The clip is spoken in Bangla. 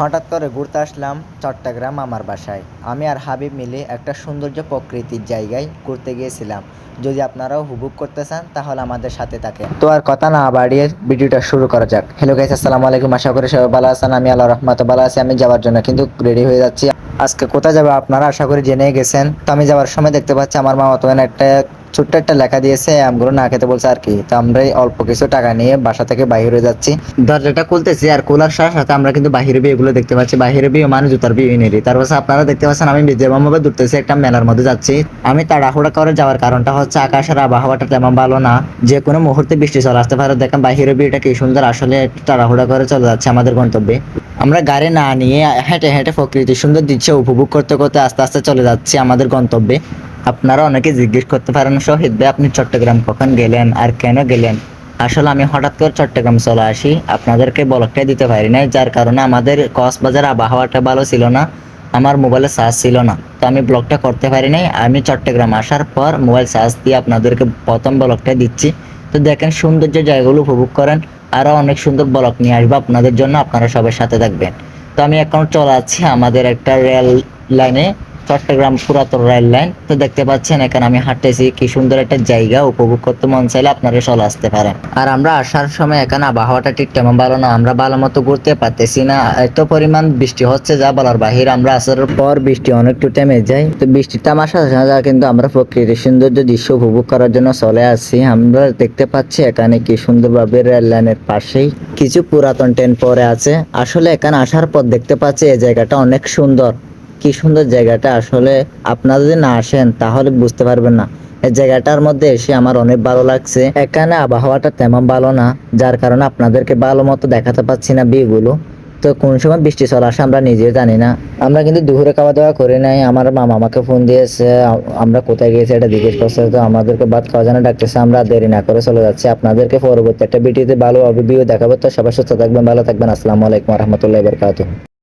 হঠাৎ করে ঘুরতে আসলাম চট্টগ্রাম আমার বাসায়। আমি আর হাবিব মিলে একটা সৌন্দর্য প্রকৃতির জায়গায় ঘুরতে গিয়েছিলাম। যদি আপনারাও হুবুক করতে চান, তাহলে আমাদের সাথে থাকে তো আর কথা না বাড়িয়ে ভিডিওটা শুরু করা যাক। হ্যালো গাইস আসসালামু আলাইকুম। আশা করি সবাই ভালো আছেন। আমি আল্লাহ রহমত ভালো আছি। আমি যাওয়ার জন্য কিন্তু রেডি হয়ে যাচ্ছি। আজকে কোথায় যাবে আপনারা আশা করি জেনে গেছেন। তো আমি যাওয়ার সময় দেখতে পাচ্ছি আমার মা অতমান একটা ছোট্ট একটা লেখা দিয়েছে, আমগুলো না খেতে বলছে আর কি। তো আমরা অল্প কিছু টাকা নিয়ে বাসা থেকে বাইরে যাচ্ছি। দরজাটা খুলতেছি আর খোলার সাথে সাথে আমরা কিন্তু বাহিরে বিয়ে এগুলো দেখতে পাচ্ছি। বাহিরে বিয়ে মানে জুতার বিয়ে নেই তারপর আপনারা দেখতে পাচ্ছেন আমি যেমনভাবে দূরতেছি একটা মেলার মধ্যে যাচ্ছি। আমি তাড়াহুড়া করে যাওয়ার কারণটা হচ্ছে আকাশের আবহাওয়াটা তেমন ভালো না। যে কোনো মুহূর্তে বৃষ্টি চলে আসতে পারে। দেখেন বাহিরে বিয়েটা কি সুন্দর। আসলে তাড়াহুড়া করে চলে যাচ্ছে আমাদের গন্তব্যে। আমরা গাড়ি না নিয়ে হেঁটে হেঁটে প্রকৃতির সুন্দর দৃশ্য উপভোগ করতে করতে আস্তে আস্তে চলে যাচ্ছি আমাদের গন্তব্যে। আপনারা অনেকে জিজ্ঞেস করতে পারেন, শহীদ ভাই, আপনি চট্টগ্রাম কখন গেলেন আর কেন গেলেন? আসলে আমি হঠাৎ করে চট্টগ্রাম চলে আসি। আপনাদেরকে বলকটাই দিতে পারি নাই, যার কারণে আমাদের কক্সবাজার আবহাওয়াটা ভালো ছিল না, আমার মোবাইলে চার্জ ছিল না। তো আমি ব্লগটা করতে পারি নাই, আমি চট্টগ্রাম আসার পর মোবাইল চার্জ দিয়ে আপনাদেরকে প্রথম ব্লগটা দিচ্ছি। তো দেখেন সৌন্দর্য জায়গাগুলো উপভোগ করেন। আরও অনেক সুন্দর ব্লগ নিয়ে আসব আপনাদের জন্য, আপনারা সবার সাথে থাকবেন। তো আমি এখন চলে আছি আমাদের একটা রেল লাইনে। চট্টগ্রাম পুরাতন রেল লাইন তো দেখতে পাচ্ছেন, এখানে আমি হাঁটতেছি। কি সুন্দর একটা জায়গা, উপভোগ করতে মন চাইলে আপনারা চলে আসতে পারেন। আর আমরা আসার সময় এখানে আবহাওয়াটা ঠিক তেমন ভালো না, আমরা ভালো মতো ঘুরতে পারতেছি না। এত পরিমাণ বৃষ্টি হচ্ছে যা বলার বাহির, আমরা আসার পর বৃষ্টি অনেকটু থেমে যায়। তো বৃষ্টিতে আমার সাথে সাথে কিন্তু আমরা প্রকৃতির সৌন্দর্য দৃশ্য উপভোগ করার জন্য চলে আসছি। আমরা দেখতে পাচ্ছি এখানে কি সুন্দরভাবে রেল লাইনের পাশেই কিছু পুরাতন ট্রেন পরে আছে। আসলে এখানে আসার পর দেখতে পাচ্ছি এই জায়গাটা অনেক সুন্দর। কি সুন্দর জায়গাটা। আসলে আপনারা যদি না আসেন, তাহলে বুঝতে পারবেন না। এই জায়গাটার মধ্যে এসে আমার অনেক ভালো লাগছে। এখানে আবহাওয়াটা তেমন ভালো না, যার কারণে আপনাদেরকে ভালো মতো দেখাতে পাচ্ছি না বিয়েগুলো তো কোন সময় বৃষ্টি চলে আসে আমরা নিজেও জানি না। আমরা কিন্তু দুপুরে খাওয়া দাওয়া করে নাই। আমার মামা আমাকে ফোন দিয়েছে, আমরা কোথায় গিয়েছি? এটা জিজ্ঞেস করছে, তো আমাদেরকে ভাত খাওয়া জানা ডাকতেছে, আমরা দেরি না করে চলে যাচ্ছি। আপনাদেরকে পরবর্তী একটা ভিডিওতে ভালো ভিডিও দেখাবো। তো সবাই সুস্থ থাকবেন, ভালো থাকবেন। আসসালামু আলাইকুম রহমতুল্লাহ বরকাত